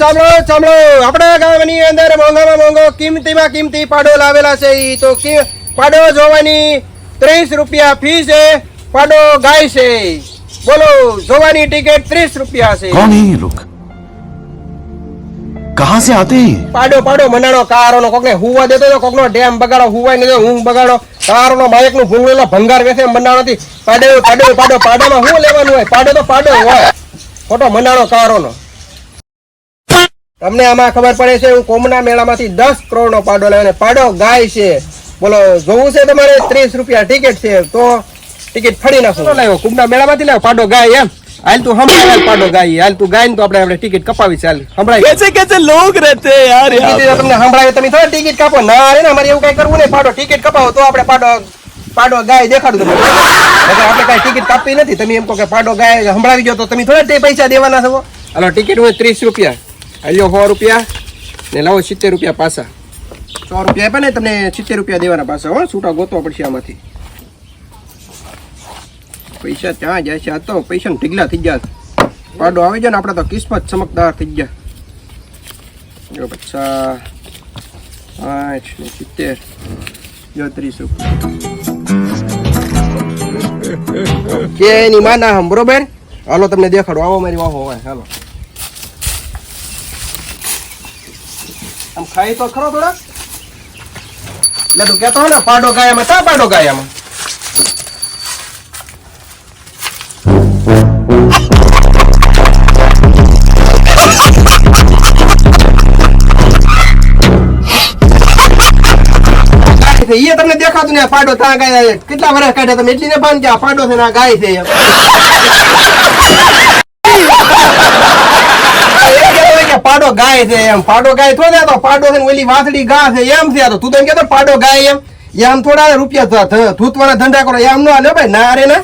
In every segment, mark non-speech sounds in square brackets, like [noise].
સાંભળો સાંભળો. આપણા ગામની અંદર મોંઘામાં મોંઘો કિંમતીમાં કિંમતી પાડો લાવેલા છે એ તો પાડો જોવાની ત્રીસ રૂપિયા ફી છે પાડો ગાય છે. બોલો જોવાની ટિકિટ ત્રીસ રૂપિયા છે. કોણ હે લોક? કહાં સે આતે? પાડો પાડો મનાડો કારોનો કોકને હુવા દેતો તો કોકનો ડેમ બગાડો હુવાય ને હું બગાડો. કારોનો બાઇકનું ભૂંગળેલો ભંગાર વેસે મનાડોથી પાડો પાડો પાડો પાડોમાં હું લેવાનું હોય? પાડો તો પાડો હોય. ખોટો મનાડો કારોનો. તમને આમાં ખબર પડે છે હું કોમના મેળામાંથી દસ કરોડનો પાડો લાવ્યો પાડો ગાય છે. બોલો જોવું છે તમારે? ત્રીસ રૂપિયા ટિકિટ છે તો ટિકિટ ફરી નાખો. લાવ્યો? કુંભના મેળામાંથી લાવ્યો? પાડો ગાય એમ? હાલ તું હમણાં પાડો ગાય. હાલ તું ગાય તો આપણે ટિકિટ કપાવી ચાલ હમણાં કેસે કેસે લોક રહેતે યાર તમને હમણાં તમે થોડા ટિકિટ કાપો. ના અરે ને અમારે એવું કઈ કરવું ને પાડો ટિકિટ કપાવો તો આપણે પાડો પાડો ગાય દેખાડું તમે આપણે કઈ ટિકિટ કાપી નથી. તમે એમ કહો કે પાડો ગાય હમણાં ગયો તો તમે થોડા પૈસા દેવાના છો. હાલો ટિકિટ હોય ત્રીસ રૂપિયા. હાલ્યો સો રૂપિયા? ને લાવો સિત્તેર રૂપિયા પાછા. સો રૂપિયા આપ્યા ને તમને સિત્તેર રૂપિયા દેવાના પાછા, હો. છૂટા ગોતવા પડશે આમાંથી. પૈસા ત્યાં જાય છે. આ તો પૈસા ઢીગલા થઈ ગયા. પાડો આવી જાય ને, આપણે તો કિસ્મત ચમકદાર થઈ ગયા. જો પચા પાંચ ને સિત્તેર. જો ત્રીસ રૂપિયા. કે એની માના હમ, બરોબર? હાલો, તમને દેખાડો. આવો મારી વાહો હોય હાલો. આમ ખાઈ તો ખરો થોડા એટલે તું કેતો હોય ને પાડો ગાયામાં તા પાડો ગાયામાં એ તમને દેખાતું ને આ પાડો ત્યાં ગાય કેટલા વર્ષ કાઢ્યા તમે એટલી ને બાંધ કે આ પાડો છે ને આ ગાય છે એમ. એ કહેતો હોય કે પાડો ગાય છે એમ પાડો ગાય થોડે આ તો પાડો છે ને ઓલી વાસળી ગા છે એમ છે આ તો તું તો એમ કહેતો પાડો ગાય એમ એમ થોડા રૂપિયા ધ- ધ- ધૂતવાના ધંધા કરો એમ નો હાલે ભાઈ ના રે ના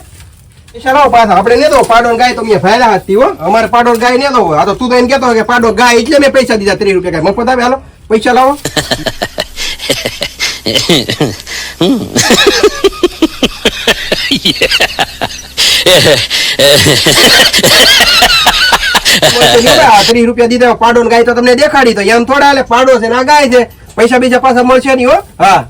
પૈસા લાવો પાછા આપણે ને તો પાડો ને ગાય તો મેં ફાયદા હાથથી હો અમારે પાડો ને ગાય ને તો આ તો તું તો એમ કહેતો હોય કે પાડો ગાય એટલે મેં પૈસા દીધા ત્રીસ રૂપિયા કાંઈ મફત આવે હાલો. પૈસા લાવો. [laughs] [laughs] ત્રીસ રૂપિયા દીધા, પાડો ગાય તો તમને દેખાડી તો. એમ થોડા એટલે પાડો છે ના ગાય છે. પૈસા બીજા પાછા મળશે નહીં હો. હા.